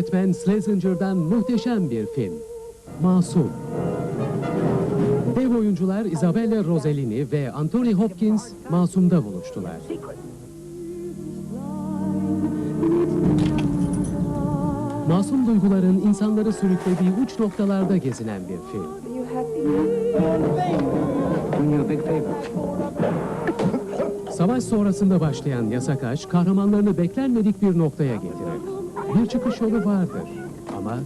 yönetmen Slazenger'dan muhteşem bir film. Masum. Dev oyuncular Isabella Rossellini ve Anthony Hopkins Masum'da buluştular. Masum duyguların insanları sürüklediği uç noktalarda gezinen bir film. Savaş sonrasında başlayan yasak aşk kahramanlarını beklenmedik bir noktaya getirir. Bir çıkış yolu vardır ama...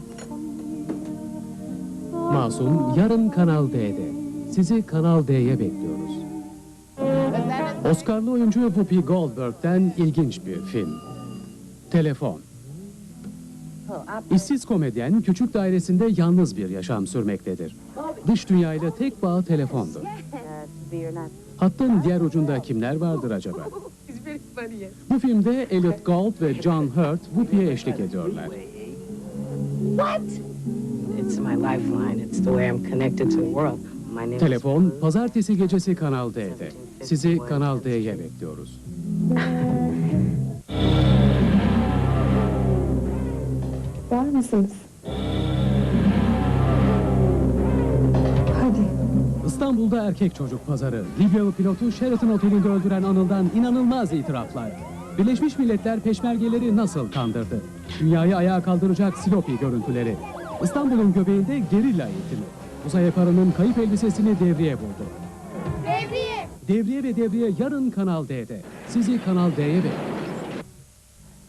Masum yarın Kanal D'de. Sizi Kanal D'ye bekliyoruz. Oscar'lı oyuncu Whoopi Goldberg'den ilginç bir film. Telefon. İşsiz komedyen küçük dairesinde yalnız bir yaşam sürmektedir. Dış dünyayla tek bağı telefondur. Hattın diğer ucunda kimler vardır acaba? Bu filmde Elliot Gould ve John Hurt Whoopi'ye eşlik ediyorlar. It's my lifeline. It's the way I'm connected to the world. My name Telefon pazartesi gecesi Kanal D'de. Sizi Kanal D'ye bekliyoruz. Var mısınız? İstanbul'da erkek çocuk pazarı. Libyalı pilotu Sheraton Oteli'nde öldüren Anıl'dan inanılmaz itiraflar. Birleşmiş Milletler peşmergeleri nasıl kandırdı? Dünyayı ayağa kaldıracak Silopi görüntüleri. İstanbul'un göbeğinde gerilla eğitimi. Uzay Yaparı'nın kayıp elbisesini devreye vurdu. Devriye! Devriye ve devriye yarın Kanal D'de. Sizi Kanal D'ye bekliyoruz.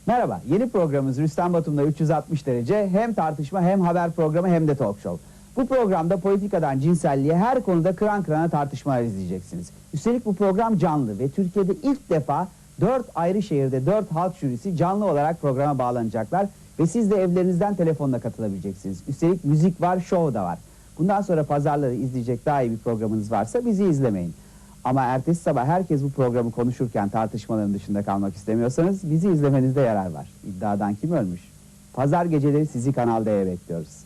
Merhaba, yeni programımız Rüstem Batum'da 360 derece hem tartışma hem haber programı hem de talk show. Bu programda politikadan cinselliğe her konuda kıran kırana tartışmalar izleyeceksiniz. Üstelik bu program canlı ve Türkiye'de ilk defa 4 ayrı şehirde 4 halk jürisi canlı olarak programa bağlanacaklar ve siz de evlerinizden telefonla katılabileceksiniz. Üstelik müzik var, show da var. Bundan sonra pazarları izleyecek daha iyi bir programınız varsa bizi izlemeyin. Ama ertesi sabah herkes bu programı konuşurken tartışmaların dışında kalmak istemiyorsanız bizi izlemenizde yarar var. İddiadan kim ölmüş? Pazar geceleri sizi Kanal D'ye bekliyoruz.